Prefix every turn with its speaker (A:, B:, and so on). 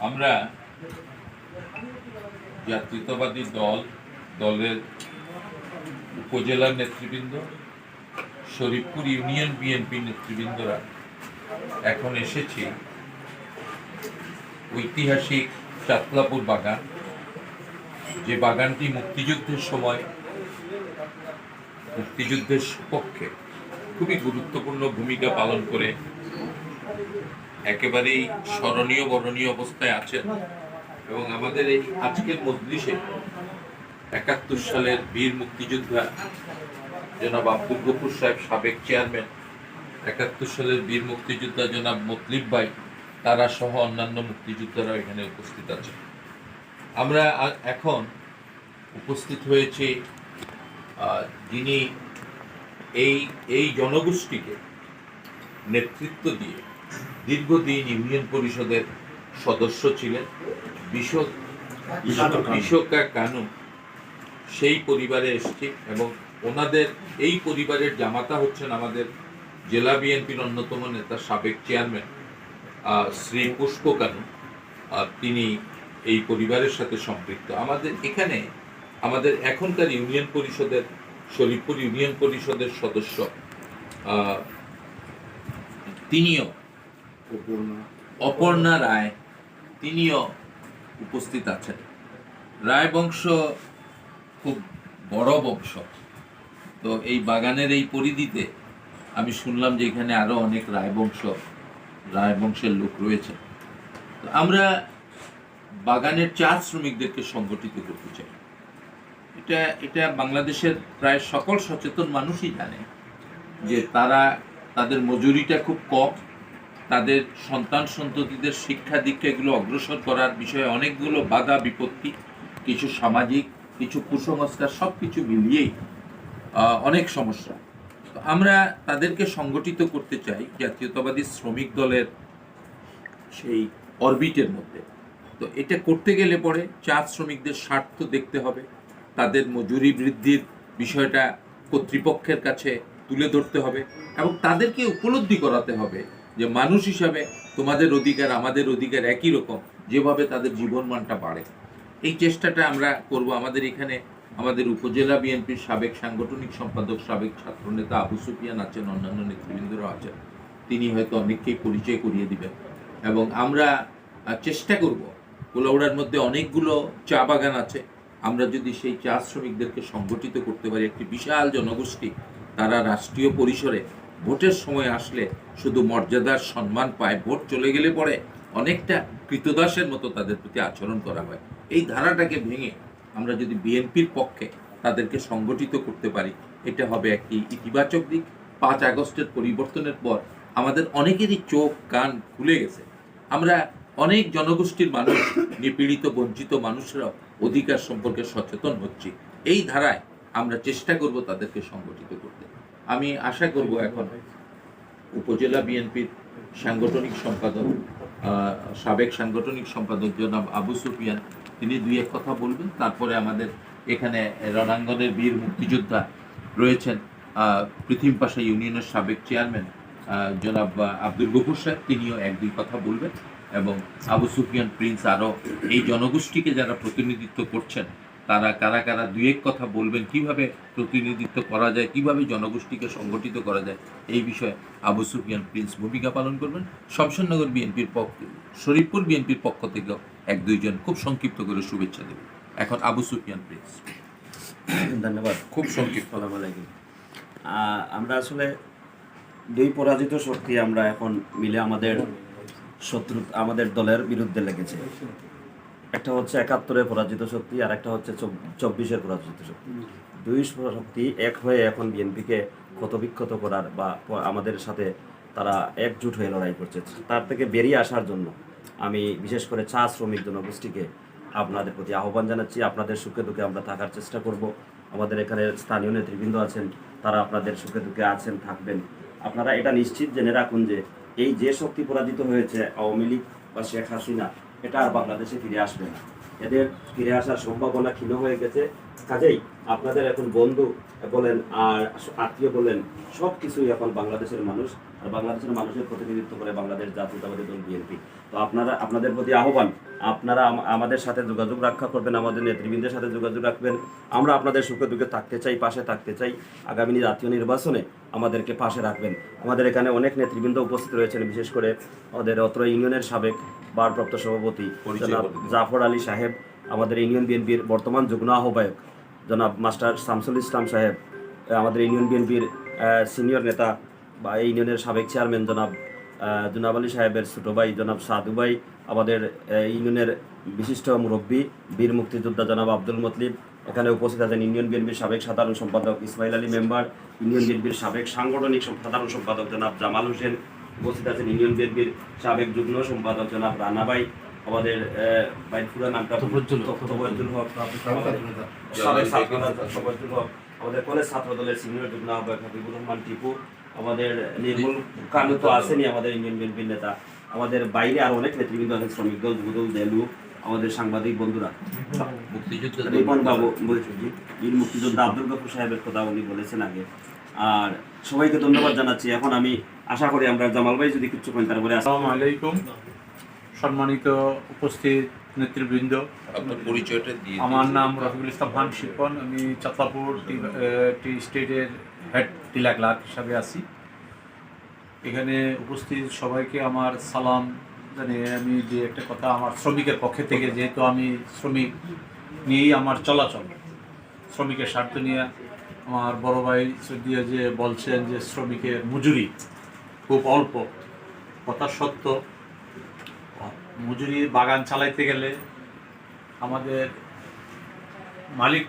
A: আমরা জাতীয়তাবাদী দল, দলের উপজেলার নেতৃবৃন্দ, শরীফপুর ইউনিয়ন বিএনপি নেতৃবৃন্দরা এখন এসেছি ঐতিহাসিক চাতলাপুর বাগান। যে বাগানটি মুক্তিযুদ্ধের সময়, মুক্তিযুদ্ধের পক্ষে খুবই গুরুত্বপূর্ণ ভূমিকা পালন করে একেবারেই স্মরণীয়, বরণীয় অবস্থায় আছেন এবং আমাদের এই আজকের মজলিসে একাত্তর সালের বীর মুক্তিযোদ্ধা জনাব আব্দুল গফুর সাহেব, সাবেক চেয়ারম্যান, একাত্তর সালের বীর মুক্তিযোদ্ধা জনাব মতলিব ভাই, তারা সহ অন্যান্য মুক্তিযোদ্ধারা এখানে উপস্থিত আছেন। আমরা এখন উপস্থিত হয়েছি যিনি এই এই জনগোষ্ঠীকে নেতৃত্ব দিয়ে দীর্ঘদিন ইউনিয়ন পরিষদের সদস্য ছিলেন। বিশোক বিশোকা কানু। সেই পরিবারে এসছি এবং ওনাদের এই পরিবারের জামাতা হচ্ছেন আমাদের জেলা বিএনপির অন্যতম নেতা সাবেক চেয়ারম্যান শ্রী পুষ্প কানু। তিনি এই পরিবারের সাথে সম্পৃক্ত। আমাদের এখানে আমাদের এখনকার ইউনিয়ন পরিষদের শরীফপুর ইউনিয়ন পরিষদের সদস্য আহ, তিনিও অপর্ণা রায়, তিনিও উপস্থিত আছেন। রায় বংশ খুব বড় বংশ তো এই বাগানের এই পরিধিতে আমি শুনলাম যে এখানে আরও অনেক রায় বংশ রায় বংশের লোক রয়েছে। তো আমরা বাগানের চা শ্রমিকদেরকে সংগঠিত করতে চাই। এটা এটা বাংলাদেশের প্রায় সকল সচেতন মানুষই জানে যে তারা, তাদের মজুরিটা খুব কম। তাদের সন্তান সন্ততিদের শিক্ষা দীক্ষা এগুলো অগ্রসর করার বিষয়ে অনেকগুলো বাধা, বিপত্তি, কিছু সামাজিক, কিছু কুসংস্কার সব কিছু মিলিয়েই অনেক সমস্যা। আমরা তাদেরকে সংগঠিত করতে চাই জাতীয়তাবাদী শ্রমিক দলের সেই অরবিটের মধ্যে। তো এটা করতে গেলে পরে চা শ্রমিকদের স্বার্থ দেখতে হবে। তাদের মজুরি বৃদ্ধির বিষয়টা কর্তৃপক্ষের কাছে তুলে ধরতে হবে এবং তাদেরকে উপলব্ধি করাতে হবে যে মানুষ হিসাবে তোমাদের অধিকার, আমাদের অধিকার একই রকম, যেভাবে তাদের জীবনমানটা বাড়ে। এই চেষ্টাটা আমরা করব আমাদের এখানে আমাদের উপজেলা বিএনপির সাবেক সাংগঠনিক সম্পাদক, সাবেক ছাত্রনেতা আবু সুফিয়ান আছেন, অন্যান্য নেতৃবৃন্দরা আছেন। তিনি হয়তো অনেককেই পরিচয় করিয়ে দিবেন। এবং আমরা চেষ্টা করব। কোলাউড়ার মধ্যে অনেকগুলো চা বাগান আছে। আমরা যদি সেই চা শ্রমিকদেরকে সংগঠিত করতে পারি, একটি বিশাল জনগোষ্ঠী, তারা রাষ্ট্রীয় পরিসরে ভোটের সময় আসলে শুধু মর্যাদার সম্মান পায়, ভোট চলে গেলে পরে অনেকটা কৃতদাসের মতো তাদের প্রতি আচরণ করা হয়। এই ধারাটাকে ভেঙে আমরা যদি বিএনপির পক্ষে তাদেরকে সংগঠিত করতে পারি, এটা হবে একটি ইতিবাচক দিক। পাঁচ আগস্টের পরিবর্তনের পর আমাদের অনেকেরই চোখ, কান খুলে গেছে। আমরা অনেক জনগোষ্ঠীর মানুষ, নিপীড়িত, বঞ্চিত মানুষরাও অধিকার সম্পর্কে সচেতন হচ্ছি। এই ধারায় আমরা চেষ্টা করব তাদেরকে সংগঠিত করতে। আমি আশা করব এখন উপজেলা বিএনপির সাংগঠনিক সম্পাদক সাবেক সাংগঠনিক সম্পাদক জনাব আবু সুফিয়ান তিনি দুই এক কথা বলবেন। তারপরে আমাদের এখানে রণাঙ্গনের বীর মুক্তিযোদ্ধা রয়েছেন আহ, পৃথিম পাশা ইউনিয়নের সাবেক চেয়ারম্যান জনাব আব্দুল গফুর সাহেব তিনিও এক দুই কথা বলবেন। এবং আবু সুফিয়ান প্রিন্স আরও এই জনগোষ্ঠীকে যারা প্রতিনিধিত্ব করছেন তারা কারা কারা দুই এক কথা বলবেন কীভাবে প্রতিনিধিত্ব করা যায় কীভাবে জনগোষ্ঠীকে সংগঠিত করা যায় এই বিষয়ে আবু সুফিয়ান প্রিন্স ভূমিকা পালন করবেন। শমশাননগর বিএনপির পক্ষ শরীফপুর বিএনপির পক্ষ থেকেও এক দুইজন খুব সংক্ষিপ্ত করে শুভেচ্ছা দেবেন। এখন আবু সুফিয়ান প্রিন্স।
B: ধন্যবাদ।
A: খুব সংক্ষিপ্ত।
B: আমরা আসলে দুই পরাজিত শক্তি আমরা এখন মিলে আমাদের শত্রু আমাদের দলের বিরুদ্ধে লেগেছে। একটা হচ্ছে একাত্তরে পরাজিত শক্তি আর একটা হচ্ছে চব্বিশের পরাজিত শক্তি। দুই শক্তি এক হয়ে এখন বিএনপিকে ক্ষতবিক্ষত করার বা আমাদের সাথে তারা একজুট হয়ে লড়াই করছে। তার থেকে বেরিয়ে আসার জন্য আমি বিশেষ করে চা শ্রমিক জনগোষ্ঠীকে আপনাদের প্রতি আহ্বান জানাচ্ছি। আপনাদের সুখে দুঃখে আমরা থাকার চেষ্টা করব। আমাদের এখানে স্থানীয় নেতৃবৃন্দ আছেন, তারা আপনাদের সুখে দুঃখে আছেন, থাকবেন। আপনারা এটা নিশ্চিত জেনে রাখুন যে এই যে শক্তি পরাজিত হয়েছে আওয়ামী লীগ বা শেখ হাসিনা এটা আর বাংলাদেশে ফিরে আসবে না। এদের ফিরে আসার সম্ভাবনা ক্ষীণ হয়ে গেছে। কাজেই আপনাদের এখন বন্ধু বলেন আর আত্মীয় বলেন সব কিছুই এখন বাংলাদেশের মানুষ আর বাংলাদেশের মানুষের প্রতিনিধিত্ব করে বাংলাদেশ জাতীয়তাবাদী দল বিএনপি। তো আপনারা আপনাদের প্রতি আহ্বান আপনারা আমাদের সাথে যোগাযোগ রক্ষা করবেন আমাদের নেতৃবৃন্দের সাথে যোগাযোগ রাখবেন। আমরা আপনাদের সুখে দুঃখে থাকতে চাই পাশে থাকতে চাই। আগামী জাতীয় নির্বাচনে আমাদেরকে পাশে রাখবেন। আমাদের এখানে অনেক নেতৃবৃন্দ উপস্থিত রয়েছেন বিশেষ করে আমাদের অত্র ইউনিয়নের সাবেক ভারপ্রাপ্ত সভাপতি। জাফর আলী সাহেব আমাদের ইউনিয়ন বিএনপির বর্তমান যুগ্ম আহ্বায়ক। জনাব মাস্টার শামসুল ইসলাম সাহেব আমাদের ইউনিয়ন বিএনপির সিনিয়র নেতা বা ইউনিয়নের সাবেক চেয়ারম্যান জনাব জনাব আলী সাহেবের ছোট ভাই জনাব সাধু ভাই, আমাদের ইউনিয়নের বিশিষ্ট মুরব্বী, বীর মুক্তিযোদ্ধা জনাব আব্দুল মতলিব, এখানে উপস্থিত আছেন ইউনিয়ন বিএনপির সাবেক সাধারণ সম্পাদক ইসমাইল আলী মেম্বার, ইউনিয়ন বিএনপির সাবেক সাংগঠনিক সাধারণ সম্পাদক জনাব জামাল হোসেন, উপস্থিত আছেন ইউনিয়ন বিএনপির সাবেক যুগ্ম সম্পাদক জনাব রানা ভাই আমাদের আহ, ভাইয়ের পুরো নামটা
C: তফরজুল হক।
B: আমাদের কলেজ ছাত্র দলের সিনিয়র যুগ্ম আহ্বায়ক হাবিবুর রহমান টিপু আমাদের নির্মল কানু তো আসেনি আমাদের ইউনিয়ন বিএনপির নেতা। আমাদের বাইরে আরও অনেক নেতৃবৃন্দ আছেন শ্রমিক দল যুবদল দেলু আমাদের সাংবাদিক বন্ধুরা। রিপন বাবু বীর মুক্তিযোদ্ধা আব্দুল গফুর সাহেবের কথা উনি বলেছেন আগে। আর সবাইকে ধন্যবাদ জানাচ্ছি। এখন আমি আশা করি আমরা জামাল ভাই যদি কিছু করেন তারপরে আস-
C: আসসালামু আলাইকুম। সম্মানিত উপস্থিত নেতৃবৃন্দ।
A: আপনার পরিচয়টা দিয়ে
C: আমার নাম রফিকুল ইসলাম খান শিপন। আমি চাতলাপুর টি স্টেটের হেড টিলা ক্লার্ক হিসাবে আছি। এখানে উপস্থিত সবাইকে আমার সালাম জানিয়ে আমি যে একটা কথা আমার শ্রমিকের পক্ষে থেকে যেহেতু আমি শ্রমিক নিয়েই আমার চলাচল শ্রমিকের স্বার্থ নিয়ে আমার বড় ভাই সদ্দিয়া যে বলছেন যে শ্রমিকের মজুরি খুব অল্প কথা সত্য। মজুরি বাগান চালাইতে গেলে আমাদের মালিক